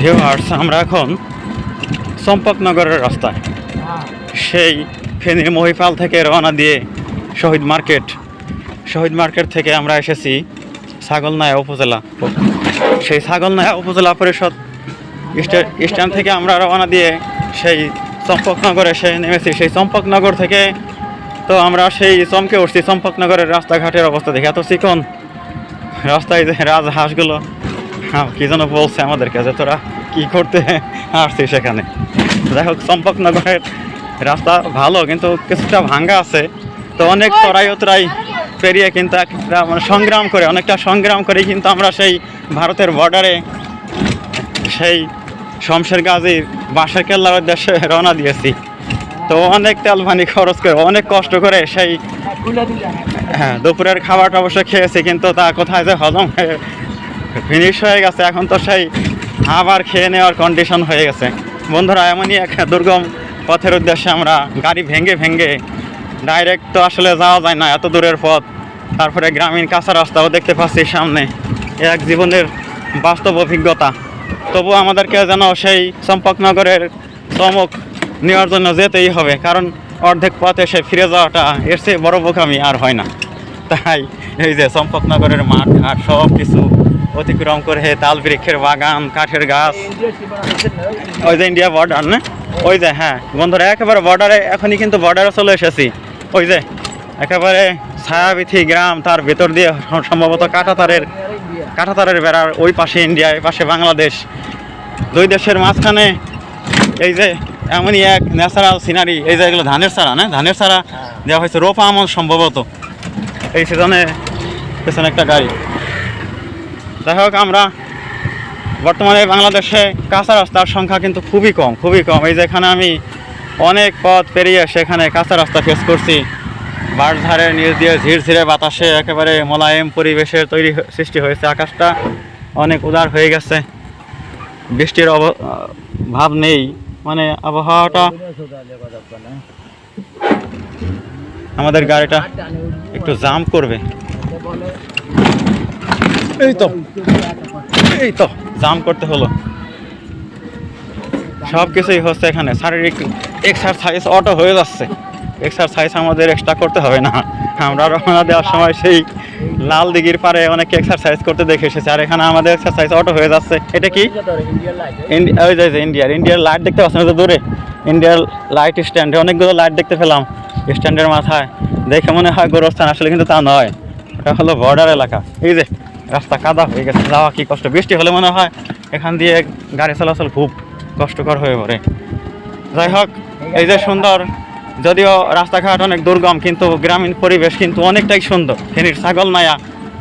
Viewers আমরা এখন চম্পকনগরের রাস্তায়। সেই ফেনীর মহিপাল থেকে রওনা দিয়ে শহীদ মার্কেট। শহীদ মার্কেট থেকে আমরা এসেছি ছাগলনায়া উপজেলা। সেই ছাগলনায়া উপজেলা পরিষদ স্ট্যান্ড থেকে আমরা রওনা দিয়ে সেই চম্পকনগরে এসে নেমেছি। সেই চম্পকনগর থেকে তো আমরা সেই চমকে উঠছি চম্পকনগরের রাস্তাঘাটের অবস্থা দেখে। এত চিকন রাস্তায় যে রাজহাঁসগুলো কি যেন বলছে আমাদেরকে যে তোরা কি করতে আসছিস সেখানে? যাই হোক চম্পকনগরের রাস্তা ভালো কিন্তু কিছুটা ভাঙ্গা আছে। তো অনেক তরাই উতরাই পেরিয়ে কিন্তু একটা মানে সংগ্রাম করে অনেকটা সংগ্রাম করে কিন্তু আমরা সেই ভারতের বর্ডারে সেই শমশের গাজীর বাঁশের কেল্লার উদ্দেশ্যে রওনা দিয়েছি। তো অনেক তেল পানি খরচ করে অনেক কষ্ট করে সেই হ্যাঁ দুপুরের খাবারটা অবশ্য খেয়েছি কিন্তু তা কোথায় যে হজম হয়ে ফিনিশ হয়ে গেছে, এখন তো সেই আবার খেয়ে নেওয়ার কন্ডিশন হয়ে গেছে। বন্ধুরা, এমনই এক দুর্গম পথের উদ্দেশ্যে আমরা গাড়ি ভেঙে ভেঙে ডাইরেক্ট তো আসলে যাওয়া যায় না, এত দূরের পথ। তারপরে গ্রামীণ কাঁচা রাস্তাও দেখতে পাচ্ছি সামনে এক জীবনের বাস্তব অভিজ্ঞতা। তবু আমাদেরকে যেন সেই চম্পকনগরের চমক নেওয়ার জন্য যেতেই হবে, কারণ অর্ধেক পথ এসে ফিরে যাওয়াটা এর চেয়ে বড় বোকামি আর হয় না। তাই এই যে চম্পকনগরের মাঠ ঘাট সব কিছু অতিক্রম করে তাল বৃক্ষের বাগান, কাঠের গাছ। ওই যে ইন্ডিয়া বর্ডার না? ওই যে হ্যাঁ। বন্ধুরা, একেবারে বর্ডারে এখনই কিন্তু বর্ডারে চলে এসেছি। ওই যে, একেবারে ছায়াবিথি গ্রাম, তার ভেতর দিয়ে সম্ভবত কাঁটাতারের কাঁটাতারের বেড়ার ওই পাশে ইন্ডিয়া এই পাশে বাংলাদেশ। দুই দেশের মাঝখানে এই যে, এমনই এক ন্যাচারাল সিনারি এই যে এগুলো ধানের চারা, না? ধানের চারা দেওয়া হয়েছে রোপা আমল সম্ভবত। এই সিজনে পেছনে একটা গাড়ি। যাই হোক, আমরা বর্তমানে বাংলাদেশে কাঁচা রাস্তার সংখ্যা কিন্তু খুবই কম খুবই কম। এই যেখানে আমি অনেক পথ পেরিয়ে সেখানে কাঁচা রাস্তা ফেস করছি। বাঁশঝাড়ের নিচ দিয়ে ঝিরঝিরে বাতাসে একেবারে মোলায়েম পরিবেশের তৈরি সৃষ্টি হয়েছে। আকাশটা অনেক উদার হয়ে গেছে। বৃষ্টির অব ভাব নেই। মানে আবহাওয়াটা আমাদের গাড়িটা একটু জাম্প করবে। এই তো এই তো। জাম করতে হলো। সব কিছুই হচ্ছে এখানে। শারীরিক এক্সারসাইজ অটো হয়ে যাচ্ছে। এক্সারসাইজ আমাদের এক্সট্রা করতে হবে না। আমরা রওনা দেওয়ার সময় সেই লাল দিঘির পারে অনেক এক্সারসাইজ করতে দেখে এসেছি। আর এখানে আমাদের এক্সারসাইজ অটো হয়ে যাচ্ছে। এটা কি? ওই যে ইন্ডিয়ার। ইন্ডিয়ার লাইট দেখতে পাচ্ছেন? যে দূরে। ইন্ডিয়ার লাইট স্ট্যান্ডে অনেকগুলো লাইট দেখতে পেলাম। স্ট্যান্ডের মাথায়। দেখে মনে হয় গোরস্থান। আসলে কিন্তু তা নয়। এটা হলো বর্ডার এলাকা। এই যে রাস্তা কাদা হয়ে গেছে, যাওয়া কি কষ্ট? বৃষ্টি হলে মনে হয় এখান দিয়ে গাড়ি চলাচল খুব কষ্টকর হয়ে পড়ে। যাই হোক, এই যে সুন্দর, যদিও রাস্তাঘাট অনেক দুর্গম, কিন্তু গ্রামীণ পরিবেশ কিন্তু অনেকটাই সুন্দর। ফেনীর ছাগলনায়া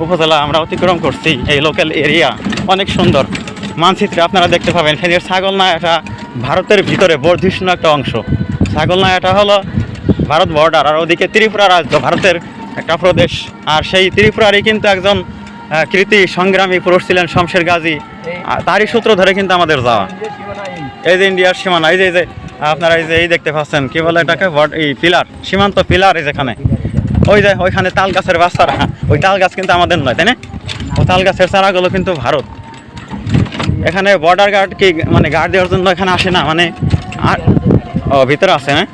উপজেলা আমরা অতিক্রম করছি, এই লোকাল এরিয়া অনেক সুন্দর। মানচিত্রে আপনারা দেখতে পাবেন, ফেনীর ছাগলনায়াটা ভারতের ভিতরে বর্ধিষ্ণু একটা অংশ। ছাগল ছাগলনায়াটা হলো ভারত বর্ডার আর ওদিকে ত্রিপুরা রাজ্য, ভারতের একটা প্রদেশ। আর সেই ত্রিপুরারই কিন্তু একজন কৃতি সংগ্রামী পুরুষ ছিলেন শমশের গাজী। তারই সূত্র ধরে কিন্তু আমাদের যাওয়া। এই যে ইন্ডিয়ার সীমানা, এই যে এই যে, আপনারা এই যে, এই দেখতে পাচ্ছেন, কি বলে এটাকে? এই পিলার, সীমান্ত পিলার এই যেখানে। ওই যে, ওইখানে তাল গাছের বাচ্চারা ওই তাল গাছ কিন্তু আমাদের নয়, তাই না? তাল গাছের চারাগুলো কিন্তু ভারত। এখানে বর্ডার গার্ড কি মানে গার্ড দেওয়ার জন্য এখানে আসে না মানে আর, ও, ভিতরে আছে হ্যাঁ?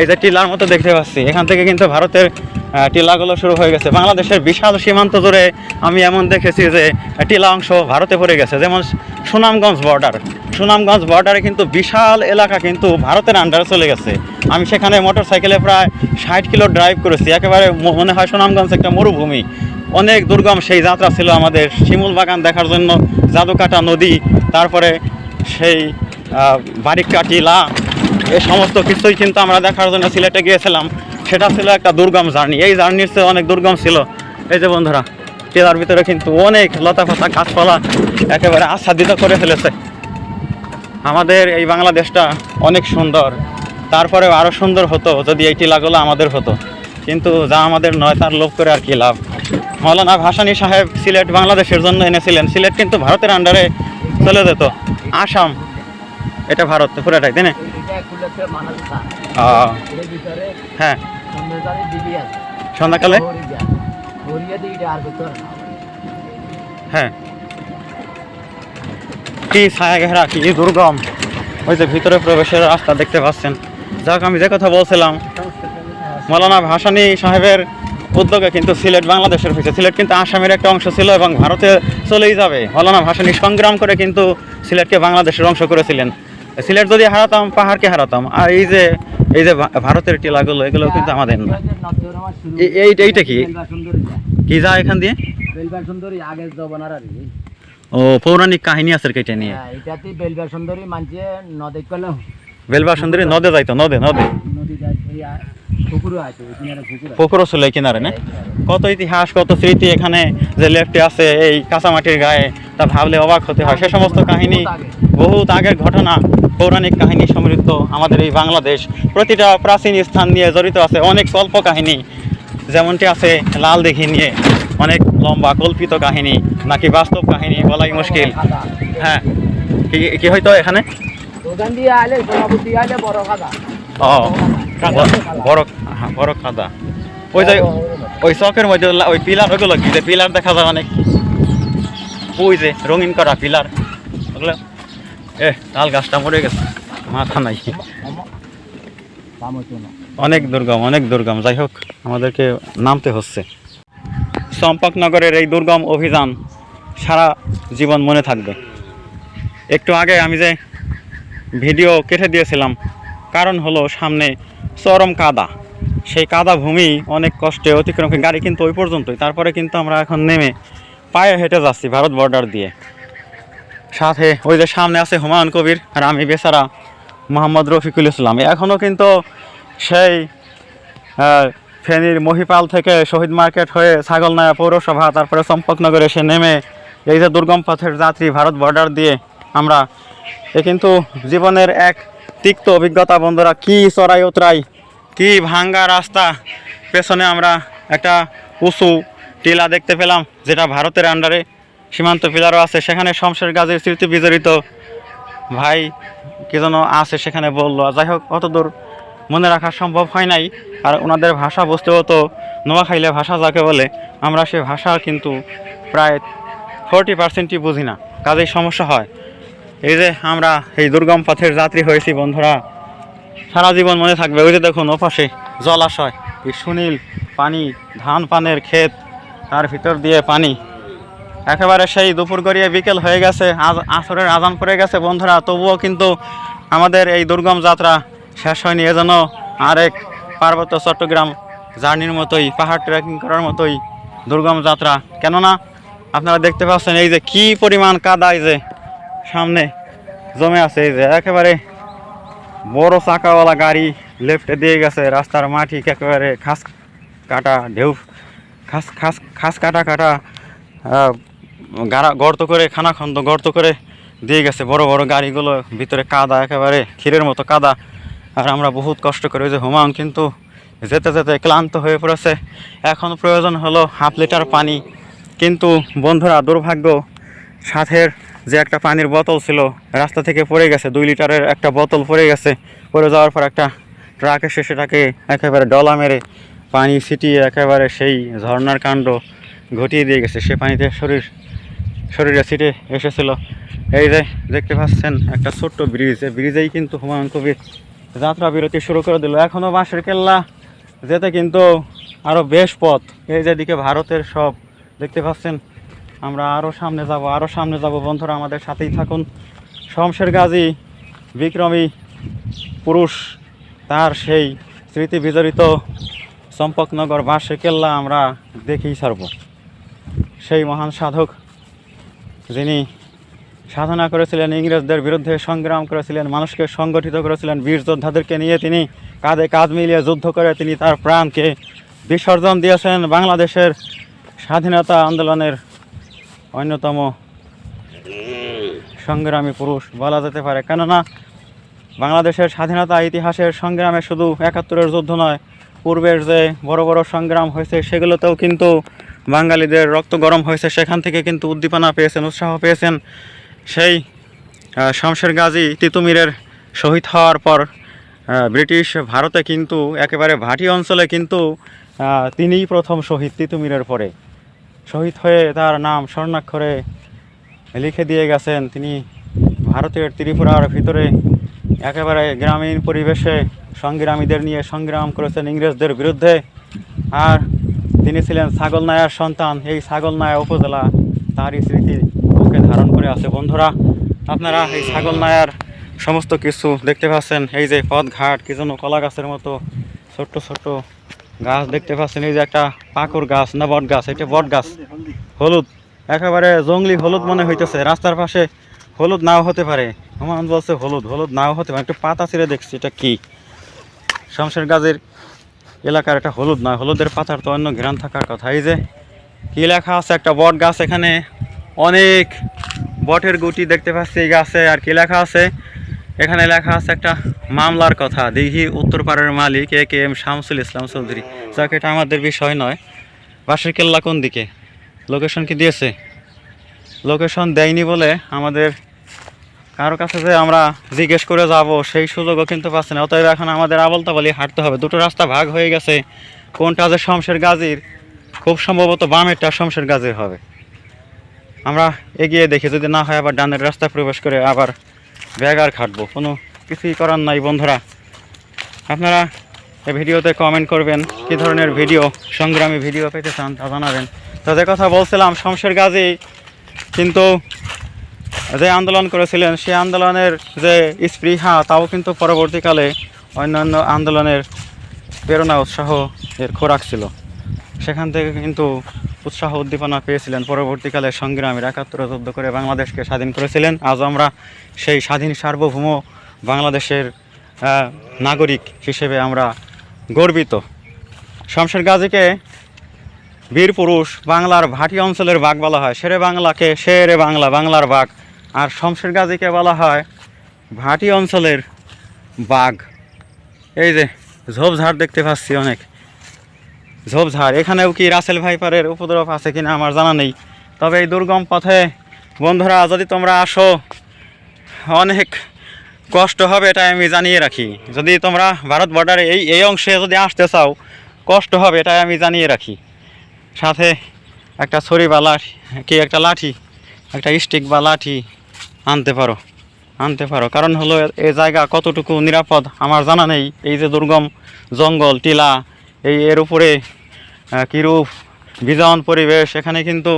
এই যে টিলার মতো দেখতে পাচ্ছি। এখান থেকে কিন্তু ভারতের টিলাগুলো শুরু হয়ে গেছে। বাংলাদেশের বিশাল সীমান্ত জুড়ে আমি এমন দেখেছি যে টিলা অংশ ভারতে পড়ে গেছে। যেমন সুনামগঞ্জ বর্ডার সুনামগঞ্জ বর্ডারে কিন্তু বিশাল এলাকা কিন্তু ভারতের আন্ডারে চলে গেছে। আমি সেখানে মোটর সাইকেলে প্রায় ষাট কিলো ড্রাইভ করেছি। একেবারে মনে হয় সুনামগঞ্জ একটা মরুভূমি। অনেক দুর্গম সেই যাত্রা ছিল আমাদের শিমুল বাগান দেখার জন্য জাদুকাটা নদী তারপরে সেই আহ, বারিকা টিলা এই সমস্ত কিছুই কিন্তু আমরা দেখার জন্য সিলেটে গিয়েছিলাম। সেটা ছিল একটা দুর্গম জার্নি। এই জার্নির চেয়ে অনেক দুর্গম ছিল। এই যে বন্ধুরা টিলার ভিতরে কিন্তু অনেক লতা পাতা গাছপালা একেবারে আচ্ছাদিত করে ফেলেছে। আমাদের এই বাংলাদেশটা অনেক সুন্দর। তারপরেও আরও সুন্দর হতো যদি এই টিলাগুলো আমাদের হতো। কিন্তু যা আমাদের নয়, তার লোভ করে আর কি লাভ। মৌলানা ভাসানী সাহেব সিলেট বাংলাদেশের জন্য এনেছিলেন। সিলেট কিন্তু ভারতের আন্ডারে চলে যেত। আসাম এটা ভারত তো পুরাটাই তাই না? হ্যাঁ। সন্ধ্যাকালে হ্যাঁ। কি ছায়া ঘেরা কি দুর্গম। ওই যে ভিতরে প্রবেশের রাস্তা দেখতে পাচ্ছেন। যাক আমি যে কথা বলছিলাম মৌলানা ভাসানী সাহেবের উদ্যোগে কিন্তু সিলেট বাংলাদেশের হয়েছে। সিলেট কিন্তু আসামের একটা অংশ ছিল এবং ভারতে চলেই যাবে। মৌলানা ভাসানী সংগ্রাম করে কিন্তু সিলেটকে বাংলাদেশের অংশ করেছিলেন। সিলেট যদি হারাতাম পাহাড়কে হারাতাম আর এই যে এই যে ভারতের টিলাগুলো এগুলো কিন্তু আমাদের না। এইটা কি? কি যা এখান দিয়ে? ও পৌরাণিক কাহিনী আছে কেটে নিয়ে। হ্যাঁ, এটাতে বেলবার সুন্দরী মানছে নদে কলে বেলবা সুন্দরী নদে যাইতো নদে নদে। নদী আর পুকুরও ছিল এই কিনারে না? কত ইতিহাস কত স্মৃতি এখানে যে লেফটে আছে এই কাঁচামাটির গায়ে তা ভাবলে অবাক হতে হয়। সে সমস্ত কাহিনী বহুত আগের ঘটনা পৌরাণিক কাহিনী সমৃদ্ধ আমাদের এই বাংলাদেশ। প্রতিটা প্রাচীন স্থান নিয়ে জড়িত আছে অনেক কল্প কাহিনী। যেমনটি আছে লাল দিঘি নিয়ে অনেক লম্বা কল্পিত কাহিনী নাকি বাস্তব কাহিনী বলাই মুশকিল। হ্যাঁ কি হয়তো এখানে? ও। বড় হ্যাঁ, বড় কাদা ওই যে ওই চকের মধ্যে ওই পিলার ওইগুলো কি যে পিলার দেখা যায় অনেক। ওই যে রঙিন করা পিলার। ওগুলো। এ তাল গাছটা মরে গেছে। মাথা নাই। অনেক দুর্গম অনেক দুর্গম। যাই হোক আমাদেরকে নামতে হচ্ছে। চম্পকনগরের এই দুর্গম অভিযান সারা জীবন মনে থাকবে। একটু আগে আমি যে ভিডিও কেটে দিয়েছিলাম কারণ হলো সামনে চরম কাদা। সেই কাদা ভূমি অনেক কষ্টে অতিক্রম গাড়ি কিন্তু ওই পর্যন্তই। তারপরে কিন্তু আমরা এখন নেমে পায়ে হেঁটে যাচ্ছি ভারত বর্ডার দিয়ে। সাথে ওই যে সামনে আছে হুমায়ুন কবির আর আমি বেচারা মোহাম্মদ রফিকুল ইসলাম। এখনও কিন্তু সেই ফেনীর মহিপাল থেকে শহীদ মার্কেট হয়ে ছাগলনায়া পৌরসভা, তারপরে চম্পকনগর এসে নেমে এই যে দুর্গম পথের যাত্রী ভারত বর্ডার দিয়ে আমরা, এ কিন্তু জীবনের এক তিক্ত অভিজ্ঞতা বন্ধুরা, কি চড়াই উতরাই, কি ভাঙ্গা রাস্তা। পেছনে আমরা একটা উঁচু টিলা দেখতে পেলাম, যেটা ভারতের আন্ডারে সীমান্ত পিলারও আছে। সেখানে শমশের গাজীর স্মৃতি বিজড়িত। ভাই, কে যেন আছে সেখানে বলল। যাই হোক অত দূর মনে রাখা সম্ভব হয় নাই। আর ওনাদের ভাষা বুঝতেও তো নোয়াখাইলে ভাষা যাকে বলে, আমরা সে ভাষা কিন্তু প্রায় ফোরটি পার্সেন্টই বুঝি না। কাজেই সমস্যা হয়। এই যে আমরা এই দুর্গম পথের যাত্রী হয়েছি, বন্ধুরা। সারা জীবন মনে থাকবে, ওই যে দেখুন, ওপাশে জলাশয়, এই সুনীল পানি, ধান পানের ক্ষেত, তার ভিতর দিয়ে পানি। একেবারে সেই দুপুর গড়িয়ে বিকেল হয়ে গেছে, আজ আসরের আজান পড়ে গেছে, বন্ধুরা। তবুও কিন্তু আমাদের এই দুর্গম যাত্রা শেষ হয়নি, এজন্য আরেক পার্বত্য চট্টগ্রাম জার্নির মতোই, পাহাড় ট্রেকিং করার মতোই দুর্গম যাত্রা। কেননা, আপনারা দেখতে পাচ্ছেন এই যে কি পরিমাণ কাদা, এই যে সামনে জমে আছে এই যে, একেবারে বড় চাকাওয়ালা গাড়ি লেফটে দিয়ে গেছে, রাস্তার মাটি একেবারে খাস কাটা ঢেউ, খাস খাস খাস কাটা কাটা গাড়া, গর্ত করে, খানাখন্দ গর্ত করে দিয়ে গেছে। বড় বড় গাড়িগুলো ভিতরে কাদা, একেবারে ক্ষীরের মতো কাদা। আর আমরা বহুত কষ্ট করে যে হুমায়ুন কিন্তু যেতে যেতে ক্লান্ত হয়ে পড়েছে। এখন প্রয়োজন হলো হাফ লিটার পানি। কিন্তু বন্ধুরা, দুর্ভাগ্য, সাথের যে একটা পানির বোতল ছিল, রাস্তা থেকে পড়ে গেছে, দুই লিটারের একটা বোতল পড়ে গেছে। পড়ে যাওয়ার পর একটা ট্রাক এসে সেটাকে একেবারে ডলা মেরে পানি ছিটিয়ে একেবারে সেই ঝর্ণার কাণ্ড ঘটিয়ে দিয়ে গেছে। সে পানিতে শরীর, শরীরে ছিটে এসেছিল। এই যে দেখতে পাচ্ছেন একটা ছোট্ট ব্রিজ, এই ব্রিজেই কিন্তু হুমায়ুন কবির যাত্রা বিরতি শুরু করে দিল। এখনও বাঁশের কেল্লা, যেতে কিন্তু আরও বেশ পথ। এই যেদিকে ভারতের সব, দেখতে পাচ্ছেন আমরা আরও সামনে যাব আরও সামনে যাব। বন্ধুরা, আমাদের সাথেই থাকুন। শমশের গাজী, বিক্রমী পুরুষ, তার সেই স্মৃতি বিজড়িত চম্পকনগর বাঁশের কেল্লা আমরা দেখেই ছাড়ব। সেই মহান সাধক, যিনি সাধনা করেছিলেন, ইংরেজদের বিরুদ্ধে সংগ্রাম করেছিলেন, মানুষকে সংগঠিত করেছিলেন, বীর যোদ্ধাদেরকে নিয়ে তিনি কাঁধে কাঁধ মিলিয়ে যুদ্ধ করে তিনি তার প্রাণকে বিসর্জন দিয়েছেন বাংলাদেশের স্বাধীনতা আন্দোলনের অন্যতম সংগ্রামী পুরুষ বলা যেতে পারে। কেননা বাংলাদেশের স্বাধীনতা ইতিহাসের সংগ্রামে শুধু একাত্তরের যুদ্ধ নয় পূর্বের যে বড় বড় সংগ্রাম হয়েছে সেগুলোতেও কিন্তু বাঙালিদের রক্ত গরম হয়েছে। সেখান থেকে কিন্তু উদ্দীপনা পেয়েছেন উৎসাহ পেয়েছেন সেই শমশের গাজী তিতুমিরের শহীদ হওয়ার পর ব্রিটিশ ভারতে কিন্তু একেবারে ভাটি অঞ্চলে কিন্তু তিনিই প্রথম শহীদ তিতুমিরের পরে। শহীদ হয়ে তার নাম স্বর্ণাক্ষরে লিখে দিয়ে গেছেন তিনি ভারতের ত্রিপুরার ভিতরে একেবারে গ্রামীণ পরিবেশে সংগ্রামীদের নিয়ে সংগ্রাম করেছেন ইংরেজদের বিরুদ্ধে। আর তিনি ছিলেন ছাগল নায়ার সন্তান। এই ছাগল নায়া উপজেলা তারই স্মৃতি বুকে ধারণ করে আছে। বন্ধুরা, আপনারা এই ছাগল নায়ার সমস্ত কিছু দেখতে পাচ্ছেন। এই যে পথঘাট, কি যেন কলা গাছের মতো ছোট্ট ছোট্ট গাছ দেখতে পাচ্ছেন, এই যে একটা পাকুর গাছ না বট গাছ, এটা বট গাছ। হলুদ, একেবারে জঙ্গলি হলুদ মনে হইতেছে। রাস্তার পাশে হলুদ নাও হতে পারে। আমার বলছে হলুদ হলুদ নাও হতে পারে। একটু পাতা ছিঁড়ে দেখছি, এটা কি? শমশের গাছের এলাকার একটা হলুদ নয়, হলুদের পাতার তো অন্য ঘেরান থাকার কথা। এই যে কি লেখা আছে, একটা বট গাছ এখানে। অনেক বটের গুটি দেখতে পাচ্ছি এই গাছে, আর কি লেখা আছে? এখানে লেখা আছে একটা মামলার কথা। দিঘি উত্তরপাড়ার মালিক A K M Shamsul Islam Chowdhury. যাক, এটা আমাদের বিষয় নয়। বাঁশের কেল্লা কোন দিকে? লোকেশন কি দিয়েছে? লোকেশন দেয়নি বলে আমাদের কারও কাছে যে আমরা জিজ্ঞেস করে যাব, সেই সুযোগও কিন্তু পাচ্ছি না। অতএব এখন আমাদের আবল তাবলি হাঁটতে হবে। দুটো রাস্তা ভাগ হয়ে গেছে। কোনটা যে শমশের গাজীর? খুব সম্ভবত বামেরটা শমশের গাজীর হবে। আমরা এগিয়ে দেখি, যদি না হয় আবার ডানের রাস্তা প্রবেশ করে আবার ব্যাগার খাটবো। কোনো কিছুই করার নাই বন্ধুরা। আপনারা এই ভিডিওতে কমেন্ট করবেন, কী ধরনের ভিডিও সংগ্রামী ভিডিও পেতে চান তা জানাবেন। তো যে কথা বলছিলাম, শমশের গাজী, কিন্তু যে আন্দোলন করেছিলেন, সেই আন্দোলনের যে স্পৃহা, তাও কিন্তু পরবর্তীকালে অন্যান্য আন্দোলনের প্রেরণা, উৎসাহ এর খোরাক ছিল। সেখান থেকে কিন্তু উৎসাহ উদ্দীপনা পেয়েছিলেন। পরবর্তীকালে সংগ্রামীর একাত্তর যুদ্ধ করে বাংলাদেশকে স্বাধীন করেছিলেন। আজ আমরা সেই স্বাধীন সার্বভৌম বাংলাদেশের নাগরিক হিসেবে আমরা গর্বিত। শমশের গাজীকে বীর পুরুষ বাংলার ভাটি অঞ্চলের বাঘ বলা হয়। শেরে বাংলাকে শেরে বাংলা, বাংলার বাঘ। আর শমশের গাজীকে বলা হয় ভাটি অঞ্চলের বাঘ। এই যে ঝোপঝাড় দেখতে পাচ্ছি অনেক। ঝোপঝাড়। এখানেও কি রাসেল ভাইপারের উপদ্রব আছে কিনা আমার জানা নেই। তবে এই দুর্গম পথে, বন্ধুরা, যদি তোমরা আসো, অনেক কষ্ট হবে এটা আমি জানিয়ে রাখি। যদি তোমরা ভারত বর্ডারে এই এই অংশে যদি আসতে চাও, কষ্ট হবে এটা আমি জানিয়ে রাখি। সাথে একটা ছড়ি বা লাঠি, কি একটা লাঠি, একটা স্টিক বা লাঠি আনতে পারো আনতে পারো। কারণ হলো এই জায়গা কতটুকু নিরাপদ আমার জানা নেই। এই যে দুর্গম জঙ্গল, টিলা, এই এর উপরে কিরূপ বিজন পরিবেশ, এখানে কিন্তু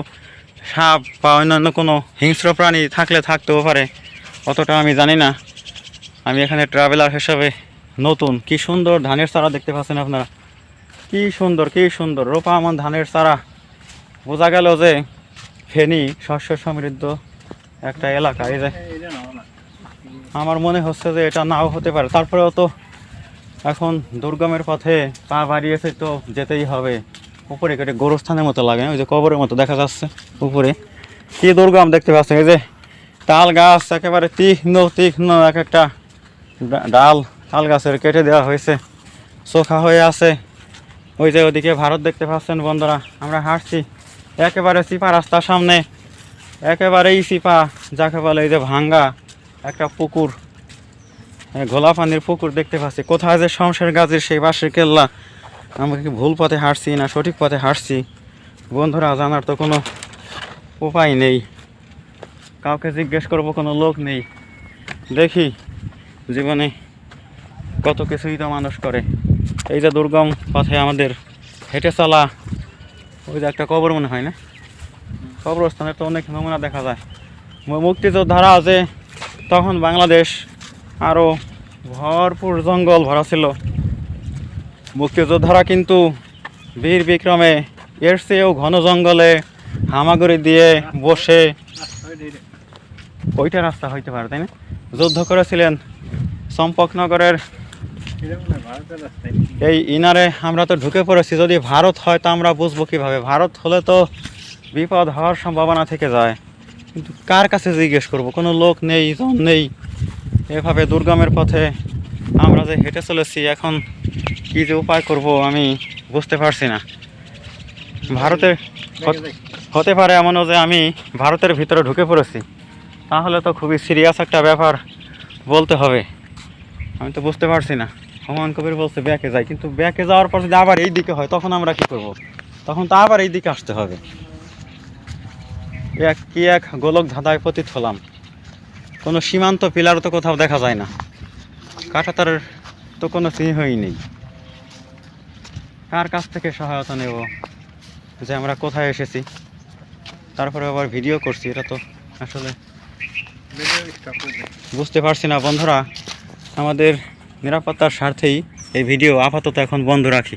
সাপ বা অন্যান্য কোনো হিংস্র প্রাণী থাকলে থাকতেও পারে। অতটা আমি জানি না। আমি এখানে ট্রাভেলার হিসাবে নতুন। কি সুন্দর ধানের চারা দেখতে পাচ্ছেন আপনারা। কি সুন্দর কি সুন্দর। রোপা আমার ধানের চারা। বোঝা গেল যে ফেনী শস্য সমৃদ্ধ একটা এলাকা। এই যে আমার মনে হচ্ছে যে এটা নাও হতে পারে। তারপরেও তো এখন দুর্গমের পথে পা বাড়িয়েছে তো যেতেই হবে। উপরে কেটে গোরস্থানের মতো লাগে, ওই যে কবরের মতো দেখা যাচ্ছে উপরে। কি দুর্গম দেখতে পাচ্ছেন, এই যে তাল গাছ, একেবারে তীক্ষ্ণ তীক্ষ্ণ এক একটা ডাল, তাল গাছের কেটে দেওয়া হয়েছে, চোখা হয়ে আছে। ওই যে ওদিকে ভারত দেখতে পাচ্ছেন বন্ধুরা, আমরা হাঁটছি, একেবারে চিপা রাস্তার সামনে, একেবারেই চিপা যাকে বলে এই যে ভাঙ্গা একটা পুকুর ঘোলা পানির পুকুর দেখতে পাচ্ছি। কোথায় যে শমশের গাছের সেই বাঁশের কেল্লা আমরা কি ভুল পথে হাঁটছি না সঠিক পথে হাঁটছি? বন্ধুরা, জানার তো কোনো উপায় নেই। কাউকে জিজ্ঞেস করব কোনো লোক নেই। দেখি জীবনে কত কিছুই তো মানুষ করে। এই যে দুর্গম পথে আমাদের হেঁটে চলা, ওই যে একটা কবর মনে হয় না? কবরস্থানে তো অনেক নমুনা দেখা যায়। মুক্তিযোদ্ধারা আছে, তখন বাংলাদেশ আরও ভরপুর জঙ্গল ভরা ছিল। মুক্তিযোদ্ধারা কিন্তু বীর বিক্রমে এর চেয়েও ঘন জঙ্গলে হামাগুড়ি দিয়ে বসে ওইটা রাস্তা হইতে পারে, তাই না? যুদ্ধ করেছিলেন চম্পকনগরের এই ইনারে আমরা তো ঢুকে পড়েছি, যদি ভারত হয় তো আমরা বুঝব কীভাবে? ভারত হলে তো বিপদ হওয়ার সম্ভাবনা থেকে যায়। কিন্তু কার কাছে জিজ্ঞেস করব? কোনো লোক নেই, জন নেই। এভাবে দুর্গমের পথে আমরা যে হেঁটে চলেছি, এখন কী যে উপায় করব আমি বুঝতে পারছি না। ভারতের হত- পারে এমনও যে আমি ভারতের ভিতরে ঢুকে পড়েছি। তাহলে তো খুবই সিরিয়াস একটা ব্যাপার বলতে হবে। আমি তো বুঝতে পারছি না। হুমায়ুন কবির বলছে, ব্যাকে যাই। কিন্তু ব্যাকে যাওয়ার পর যদি আবার এই দিকে হয়, তখন আমরা কি করব? তখন তো আবার এই দিকে আসতে হবে। এক কি এক গোলক ধাঁধায় পতিত হলাম। কোনো সীমান্ত পিলারও তো কোথাও দেখা যায় না। কাঁটাতারের তো কোনো চিহ্নই নেই। কার কাছ থেকে সহায়তা নেব? যে আমরা কোথায় এসেছি? তারপরে আবার ভিডিও করছি, এটা তো আসলে বুঝতে পারছি না বন্ধুরা। আমাদের নিরাপত্তার স্বার্থেই এই ভিডিও আপাতত এখন বন্ধ রাখি।